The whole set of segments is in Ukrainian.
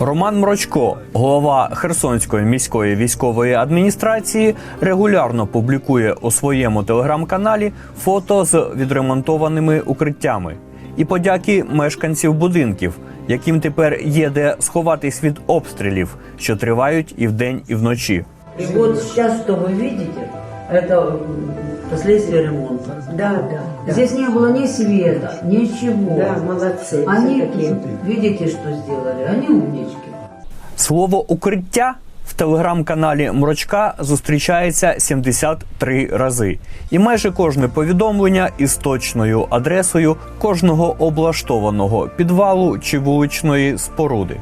Роман Мрочко, голова Херсонської міської військової адміністрації, регулярно публікує у своєму телеграм-каналі фото з відремонтованими укриттями і подяки мешканців будинків, яким тепер є де сховатись від обстрілів, що тривають і вдень, і вночі. И вот сейчас, что вы видите, это м, последствия ремонта. Да, да, да. Здесь не было ни света, ничего. Да, молодцы. Они, Все-таки. видите, что сделали? Они умнички. Слово укриття в телеграм-каналі Мрочка зустрічається 73 рази, і майже кожне повідомлення із точною адресою кожного облаштованого підвалу чи вуличної споруди.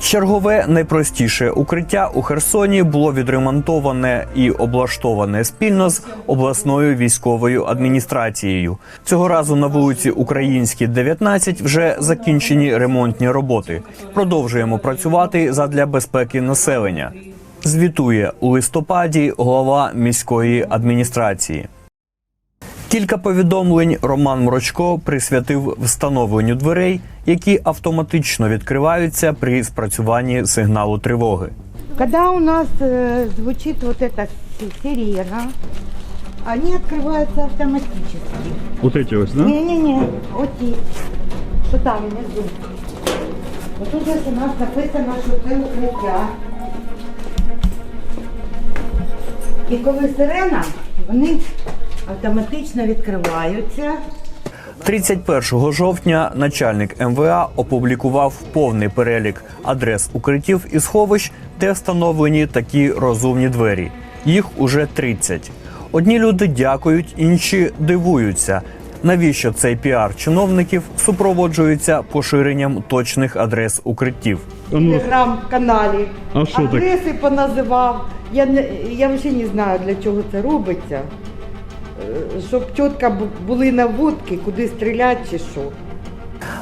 Чергове найпростіше укриття у Херсоні було відремонтоване і облаштоване спільно з обласною військовою адміністрацією. Цього разу на вулиці Українській, 19 вже закінчені ремонтні роботи. Продовжуємо працювати задля безпеки населення. Звітує у листопаді голова міської адміністрації. Кілька повідомлень Роман Мрочко присвятив встановленню дверей, які автоматично відкриваються при спрацюванні сигналу тривоги. Когда у нас э, звучит вот эта си- сирена, они открываются автоматически. Вот эти ось, да? Не-не-не, вот ті, що там внизу. Вот тут ось у нас написано, що це укриття. І коли сирена, вони автоматично відкриваються. 31 жовтня начальник МВА опублікував повний перелік адрес укриттів і сховищ, де встановлені такі розумні двері. Їх уже 30. Одні люди дякують, інші дивуються. Навіщо цей піар чиновників супроводжується поширенням точних адрес укриттів? Ну, телеграм-каналі. Адреси поназивав. Я, не, я взагалі не знаю, для чого це робиться. Е, Щоб бу- були наводки, куди стріляти чи що.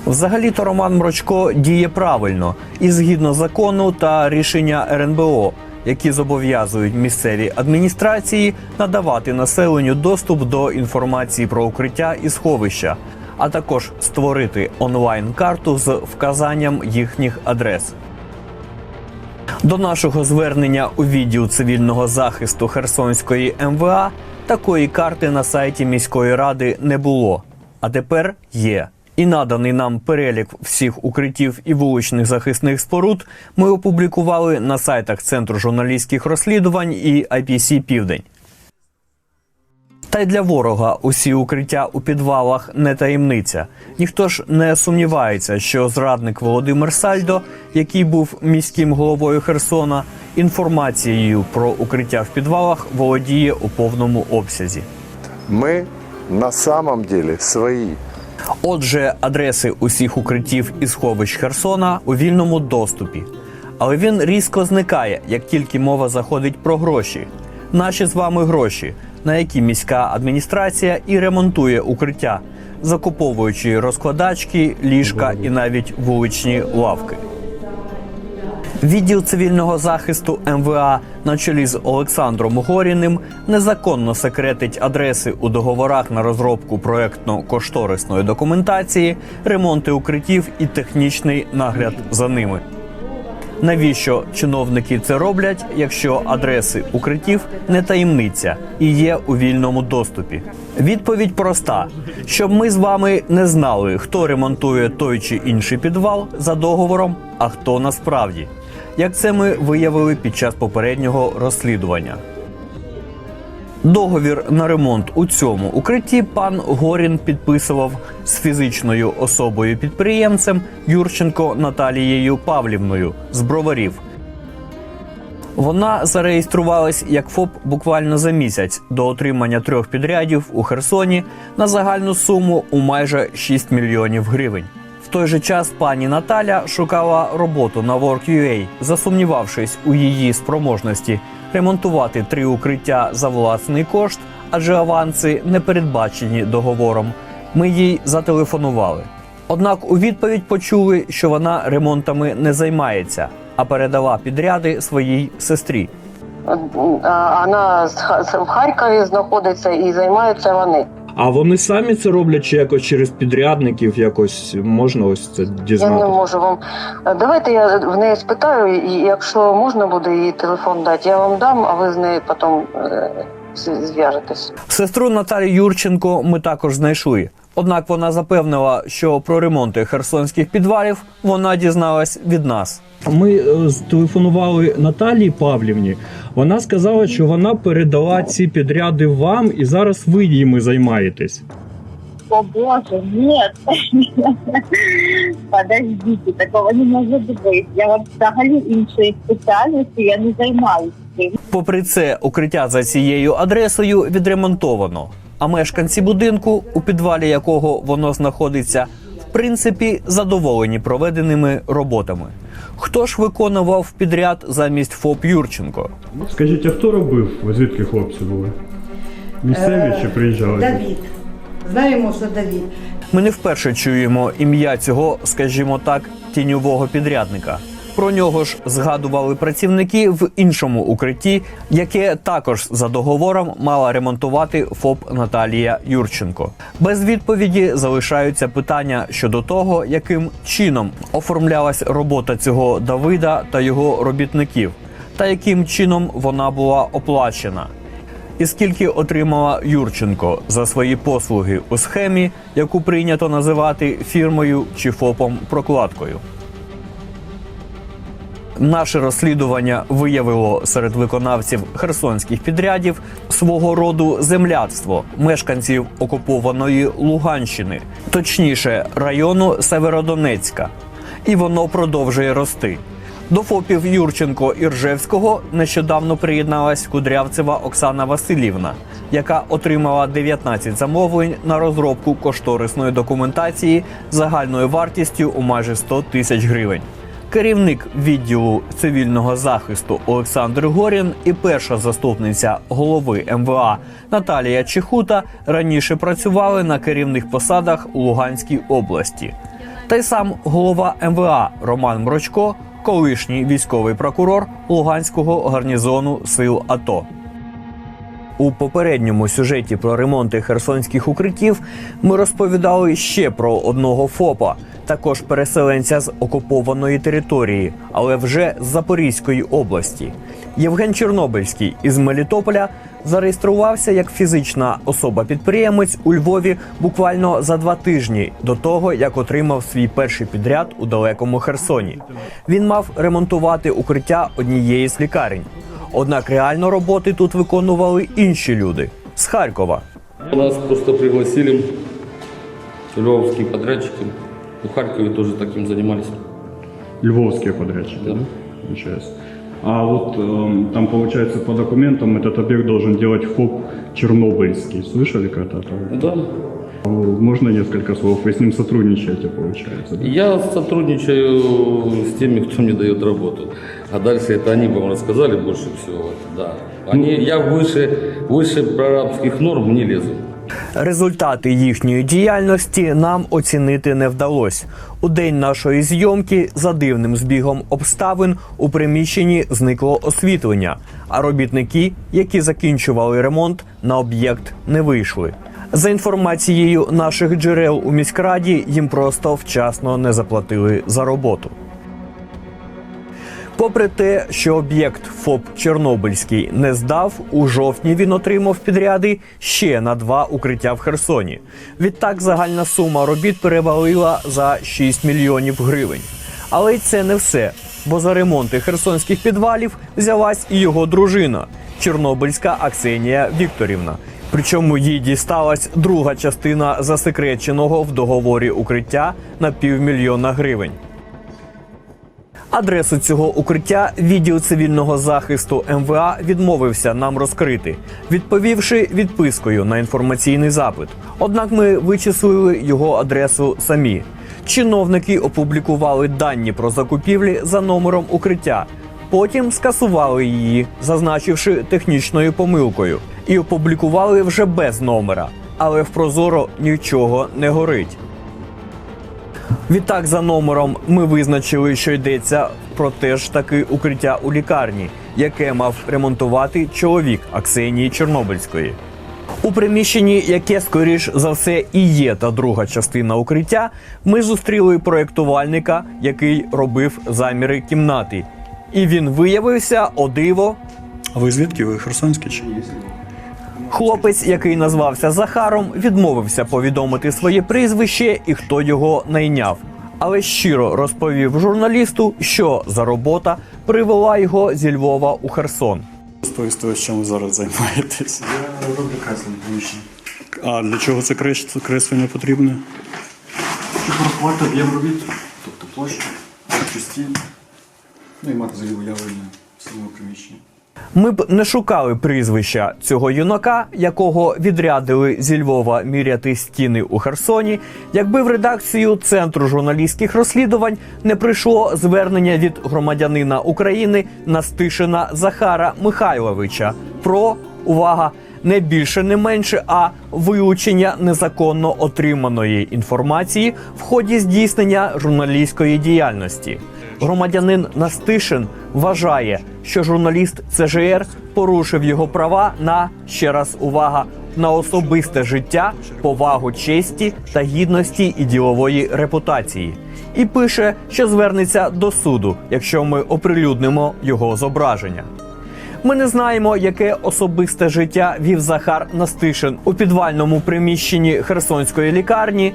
Взагалі-то Роман Мрочко діє правильно і згідно закону та рішення РНБО, які зобов'язують місцеві адміністрації надавати населенню доступ до інформації про укриття і сховища, а також створити онлайн-карту з вказанням їхніх адрес. До нашого звернення у відділ цивільного захисту Херсонської МВА такої карти на сайті міської ради не було. А тепер є. І наданий нам перелік всіх укриттів і вуличних захисних споруд ми опублікували на сайтах Центру журналістських розслідувань і IPC Південь. Та й для ворога усі укриття у підвалах не таємниця. Ніхто ж не сумнівається, що зрадник Володимир Сальдо, який був міським головою Херсона, інформацією про укриття в підвалах володіє у повному обсязі. Мы на самом деле свои. Отже, адреси усіх укриттів і сховищ Херсона у вільному доступі. Але він різко зникає, як тільки мова заходить про гроші. Наші з вами гроші, на які міська адміністрація і ремонтує укриття, закуповуючи розкладачки, ліжка і навіть вуличні лавки. Відділ цивільного захисту МВА на чолі з Олександром Горіним незаконно секретить адреси у договорах на розробку проектно-кошторисної документації, ремонти укриттів і технічний нагляд за ними. Навіщо чиновники це роблять, якщо адреси укриттів не таємниця і є у вільному доступі? Відповідь проста: щоб ми з вами не знали, хто ремонтує той чи інший підвал за договором, а хто насправді. Як це ми виявили під час попереднього розслідування. Договір на ремонт у цьому укритті пан Горін підписував з фізичною особою підприємцем Юрченко Наталією Павлівною з броварів. Вона зареєструвалась як ФОП буквально за місяць до отримання трьох підрядів у Херсоні на загальну суму у майже 6 мільйонів гривень. В той же час пані Наталя шукала роботу на Work.ua, засумнівавшись у її спроможності ремонтувати три укриття за власний кошт, адже аванси не передбачені договором. Ми їй зателефонували. Однак у відповідь почули, що вона ремонтами не займається, а передала підряди своїй сестрі. Вона з- в Харкові знаходиться і займаються вони. А вони самі це роблять чи якось через підрядників, якось можна ось це Я не можу вам. Давайте я в неї спитаю, і якщо можна буде її телефон дати, я вам дам, а ви з нею потім е, зв'яжетесь. Сестру Наталі Юрченко ми також знайшли. Однак вона запевнила, що про ремонти херсонських підвалів вона дізналась від нас. Ми е, зтелефонували Наталії Павлівні. Вона сказала, що вона передала ці підряди вам, і зараз ви ними займаєтесь. О боже, нет. Подождите, такого не може бути. Я от взагалі іншої спеціальності я не займаюся. Попри це, укриття за цією адресою відремонтовано. А мешканці будинку, у підвалі якого воно знаходиться, в принципі, задоволені проведеними роботами. Хто ж виконував підряд замість ФОП Юрченко? Скажіть, а хто робив? Ви звідки хлопці були? Місцеві чи приїжджали? Давід. Знаємо, що Давід. Ми не вперше чуємо ім'я цього, скажімо так, тіньового підрядника. Про нього ж згадували працівники в іншому укритті, яке також за договором мала ремонтувати ФОП Наталія Юрченко. Без відповіді залишаються питання щодо того, яким чином оформлялась робота цього Давида та його робітників, та яким чином вона була оплачена. І скільки отримала Юрченко за свої послуги у схемі, яку прийнято називати фірмою чи ФОПом прокладкою. Наше розслідування виявило серед виконавців херсонських підрядів свого роду земляцтво мешканців окупованої Луганщини, точніше району Северодонецька, і воно продовжує рости. До ФОПів Юрченко і Ржевського нещодавно приєдналась Кудрявцева Оксана Васильівна, яка отримала 19 замовлень на розробку кошторисної документації загальною вартістю у майже 100 тисяч гривень. Керівник відділу цивільного захисту Олександр Горін і перша заступниця голови МВА Наталія Чехута раніше працювали на керівних посадах Луганській області. Та й сам голова МВА Роман Мрочко, колишній військовий прокурор Луганського гарнізону сил АТО. У попередньому сюжеті про ремонти херсонських укриттів ми розповідали ще про одного ФОПа, також переселенця з окупованої території, але вже з Запорізької області. Євген Чорнобильський із Мелітополя зареєструвався як фізична особа-підприємець у Львові буквально за два тижні до того, як отримав свій перший підряд у далекому Херсоні. Він мав ремонтувати укриття однієї з лікарень. Однак реально роботи тут виконували інші люди з Харкова. Нас просто пригласили львовские подрядчики. В Харькове тоже таким занимались. Львовські подрядчики, Да. да? Получается. А вот эм, там, получается, по документам этот объект должен делать ФОП Чернобыльский. Слышали когда-то? Да. Можно несколько слов? Вы с ним сотрудничаете, получается, да? Я сотрудничаю с теми, кто мне дает работу. А дальше это они вам рассказали больше всего. Вот, Да. Они, я выше, выше прорабских норм не лезу. Результати їхньої діяльності нам оцінити не вдалося. У день нашої зйомки за дивним збігом обставин у приміщенні зникло освітлення, а робітники, які закінчували ремонт, на об'єкт не вийшли. За інформацією наших джерел у міськраді, їм просто вчасно не заплатили за роботу. Попри те, що об'єкт ФОП Чорнобильський не здав, у жовтні він отримав підряди ще на два укриття в Херсоні. Відтак загальна сума робіт перевалила за 6 мільйонів гривень. Але й це не все, бо за ремонти херсонських підвалів взялась і його дружина Чорнобильська Аксенія Вікторівна. Причому їй дісталась друга частина засекреченого в договорі укриття на півмільйона гривень. Адресу цього укриття відділ цивільного захисту МВА відмовився нам розкрити, відповівши відпискою на інформаційний запит. Однак ми вичислили його адресу самі. Чиновники опублікували дані про закупівлі за номером укриття. Потім скасували її, зазначивши технічною помилкою, і опублікували вже без номера. Але в Прозоро нічого не горить. Відтак, за номером ми визначили, що йдеться про те ж таки укриття у лікарні, яке мав ремонтувати чоловік Аксенії Чорнобильської. У приміщенні, яке скоріш за все і є та друга частина укриття, ми зустріли проєктувальника, який робив заміри кімнати. І він виявився о диво А ви звідки? Ви Херсонські чи? Хлопець, який назвався Захаром, відмовився повідомити своє прізвище і хто його найняв. Але щиро розповів журналісту, що за робота привела його зі Львова у Херсон. Розповісти, чим ви зараз займаєтесь. Я роблю креслення приміщення. А для чого це креслення потрібне? Щоб порахувати об'єм робіт, тобто площу, площу ну і мати взагалі уявлення самого приміщення. Ми б не шукали прізвища цього юнака, якого відрядили зі Львова міряти стіни у Херсоні, якби в редакцію Центру журналістських розслідувань не прийшло звернення від громадянина України Настишина Захара Михайловича про увага. Не більше, не менше, а вилучення незаконно отриманої інформації в ході здійснення журналістської діяльності. Громадянин Настишин вважає, що журналіст ЦЖР порушив його права на ще раз увага на особисте життя, повагу честі та гідності і ділової репутації. І пише, що звернеться до суду, якщо ми оприлюднимо його зображення. Ми не знаємо, яке особисте життя вів Захар Настишин у підвальному приміщенні Херсонської лікарні.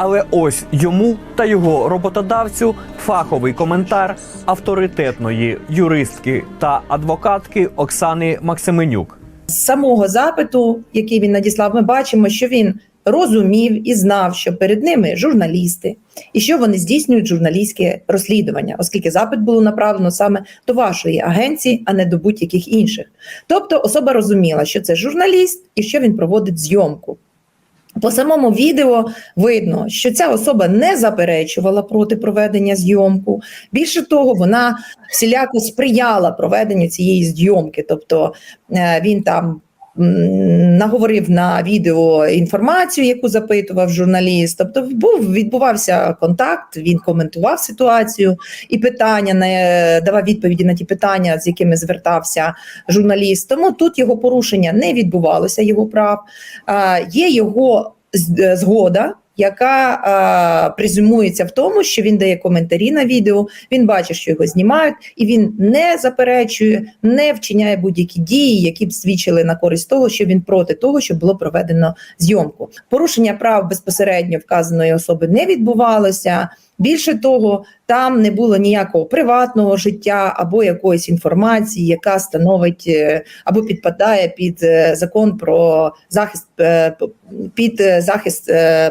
Але ось йому та його роботодавцю фаховий коментар авторитетної юристки та адвокатки Оксани Максименюк. З самого запиту, який він надіслав, ми бачимо, що він розумів і знав, що перед ними журналісти, і що вони здійснюють журналістське розслідування, оскільки запит було направлено саме до вашої агенції, а не до будь-яких інших. Тобто особа розуміла, що це журналіст і що він проводить зйомку. По самому відео видно, що ця особа не заперечувала проти проведення зйомку. Більше того, вона всіляко сприяла проведенню цієї зйомки. Тобто е, він там наговорив на відео інформацію, яку запитував журналіст. Тобто, був відбувався контакт, він коментував ситуацію і питання, не давав відповіді на ті питання, з якими звертався журналіст. Тому тут його порушення не відбувалося, його прав. Є його е, згода. Яка а, презюмується в тому, що він дає коментарі на відео, він бачить, що його знімають, і він не заперечує, не вчиняє будь-які дії, які б свідчили на користь того, що він проти того, щоб було проведено зйомку. Порушення прав безпосередньо вказаної особи не відбувалося. Більше того, там не було ніякого приватного життя або якоїсь інформації, яка становить е, або підпадає під е, закон про захист е, під захист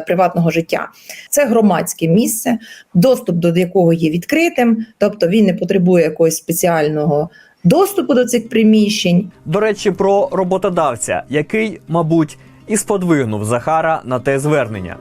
приватного життя. Це громадське місце, доступ до якого є відкритим, тобто він не потребує якогось спеціального доступу до цих приміщень. До речі, про роботодавця, який, мабуть, і сподвигнув Захара на те звернення.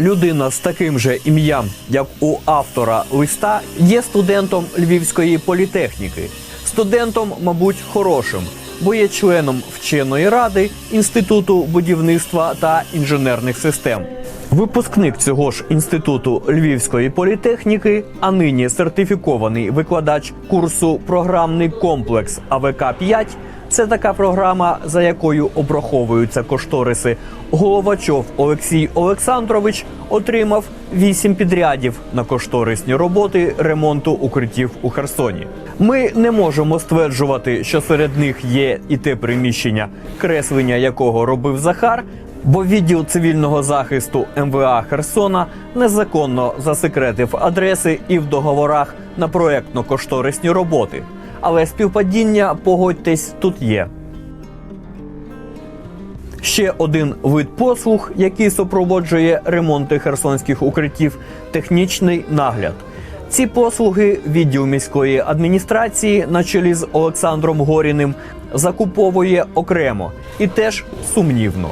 Людина з таким же ім'ям, як у автора листа, є студентом Львівської політехніки. Студентом, мабуть, хорошим, бо є членом вченої ради Інституту будівництва та інженерних систем. Випускник цього ж інституту Львівської політехніки, а нині сертифікований викладач курсу програмний комплекс АВК 5 це така програма, за якою обраховуються кошториси. Головачов Олексій Олександрович отримав вісім підрядів на кошторисні роботи ремонту укриттів у Херсоні. Ми не можемо стверджувати, що серед них є і те приміщення, креслення якого робив Захар. Бо відділ цивільного захисту МВА Херсона незаконно засекретив адреси і в договорах на проектно-кошторисні роботи. Але співпадіння, погодьтесь, тут є. Ще один вид послуг, який супроводжує ремонти херсонських укриттів технічний нагляд. Ці послуги відділ міської адміністрації на чолі з Олександром Горіним закуповує окремо і теж сумнівно.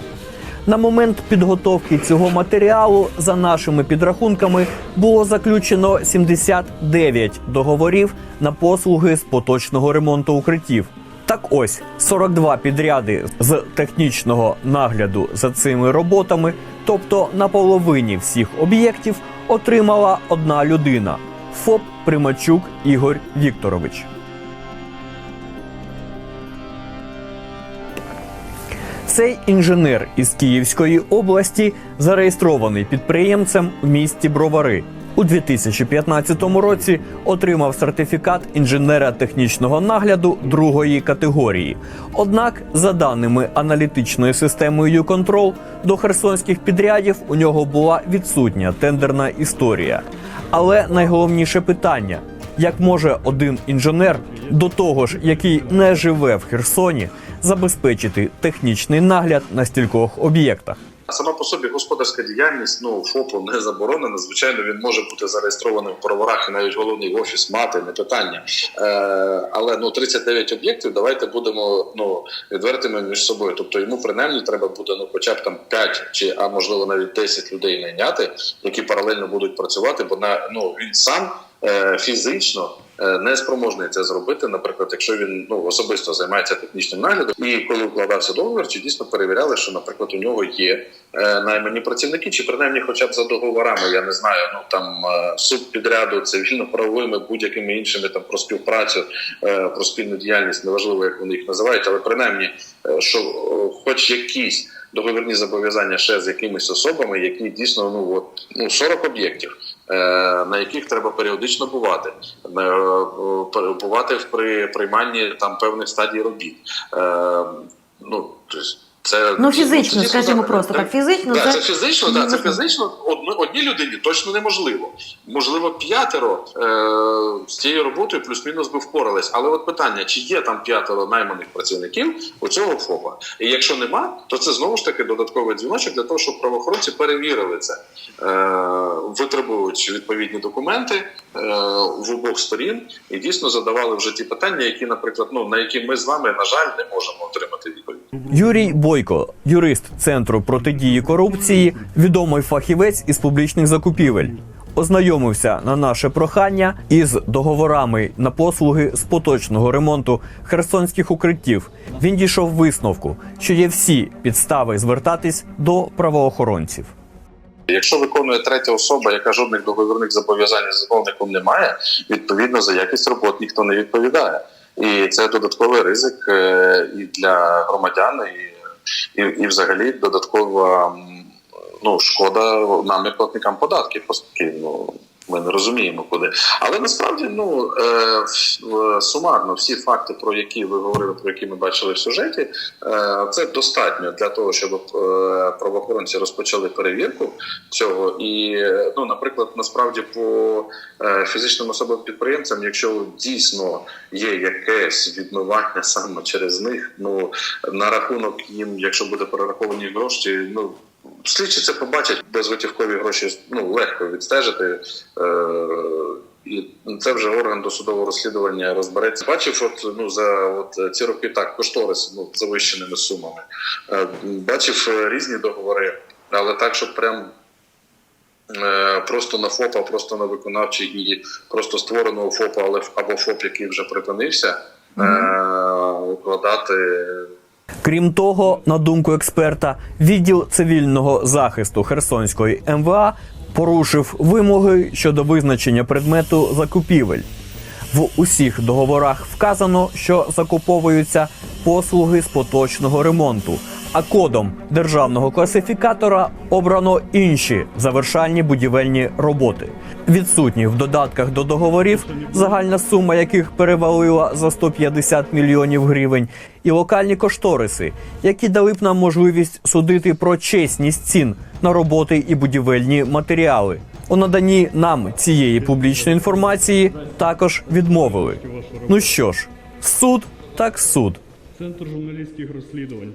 На момент підготовки цього матеріалу, за нашими підрахунками, було заключено 79 договорів на послуги з поточного ремонту укриттів. Так ось 42 підряди з технічного нагляду за цими роботами, тобто на половині всіх об'єктів, отримала одна людина ФОП Примачук Ігор Вікторович. Цей інженер із Київської області зареєстрований підприємцем в місті Бровари. У 2015 році отримав сертифікат інженера технічного нагляду другої категорії. Однак, за даними аналітичної системи «Юконтрол», до херсонських підрядів у нього була відсутня тендерна історія. Але найголовніше питання: як може один інженер, до того ж, який не живе в Херсоні, забезпечити технічний нагляд на стількох об'єктах? Сама по собі господарська діяльність ну ФОПу не заборонена. Звичайно, він може бути зареєстрований в броварах і навіть головний офіс мати не питання. Е, але ну 39 об'єктів. Давайте будемо ну відвертими між собою. Тобто йому принаймні треба буде ну, хоча б там 5 чи а можливо навіть 10 людей найняти, які паралельно будуть працювати, бо на ну він сам фізично. е, Не спроможний це зробити, наприклад, якщо він ну особисто займається технічним наглядом, і коли укладався договір, чи дійсно перевіряли, що, наприклад, у нього є е, наймані працівники, чи принаймні, хоча б за договорами, я не знаю, ну там е, субпідряду, цивільно-правовими, будь-якими іншими там про співпрацю, е, про спільну діяльність, неважливо, як вони їх називають, але принаймні, е, що е, хоч якісь договірні зобов'язання ще з якимись особами, які дійсно ну от ну 40 об'єктів. Е, На яких треба періодично бувати, е, е, бувати при прийманні там певних стадій робіт. Ну тобто це Ну, фізично, дійсно скажімо так. просто так, фізично Да, це- це фізично, да, це фізично одну, одній людині точно неможливо. Можливо, п'ятеро е, з цією роботою плюс-мінус би впорались. Але от питання: чи є там п'ятеро найманих працівників у цього ФОПа? І якщо нема, то це знову ж таки додатковий дзвіночок для того, щоб правоохоронці перевірили це, е, витребуючи відповідні документи е, в обох сторін, і дійсно задавали вже ті питання, які, наприклад, ну на які ми з вами на жаль не можемо отримати відповідь. Юрій Бойко, юрист Центру протидії корупції, відомий фахівець із публічних закупівель. Ознайомився на наше прохання із договорами на послуги з поточного ремонту херсонських укриттів. Він дійшов висновку, що є всі підстави звертатись до правоохоронців. Якщо виконує третя особа, яка жодних договірних зобов'язань з замовником не має, відповідно за якість робот ніхто не відповідає. І це додатковий ризик е, і для громадян, і, і, і взагалі додаткова ну, шкода нам, як платникам податків, оскільки ну, ми не розуміємо куди. Але насправді ну е, сумарно всі факти, про які ви говорили, про які ми бачили в сюжеті, е, це достатньо для того, щоб е, правоохоронці розпочали перевірку цього. І ну, наприклад, насправді по е, фізичним особам підприємцям, якщо дійсно є якесь відмивання саме через них, ну на рахунок їм, якщо буде перераховані гроші, ну. Слідчі це побачать безготівкові гроші ну легко відстежити, е, і це вже орган досудового розслідування розбереться. Бачив, от ну за от ці роки так кошторис ну завищеними сумами. Е, бачив е, різні договори, але так, щоб прям е, просто на ФОПа, просто на виконавчий і просто створеного ФОПа, але або ФОП, який вже припинився, е, укладати Крім того, на думку експерта, відділ цивільного захисту Херсонської МВА порушив вимоги щодо визначення предмету закупівель. В усіх договорах вказано, що закуповуються послуги з поточного ремонту, а кодом державного класифікатора обрано інші завершальні будівельні роботи. Відсутні в додатках до договорів, загальна сума яких перевалила за 150 мільйонів гривень, і локальні кошториси, які дали б нам можливість судити про чесність цін на роботи і будівельні матеріали. У наданні нам цієї публічної інформації також відмовили. Ну що ж, суд так суд. Центр журналістських розслідувань.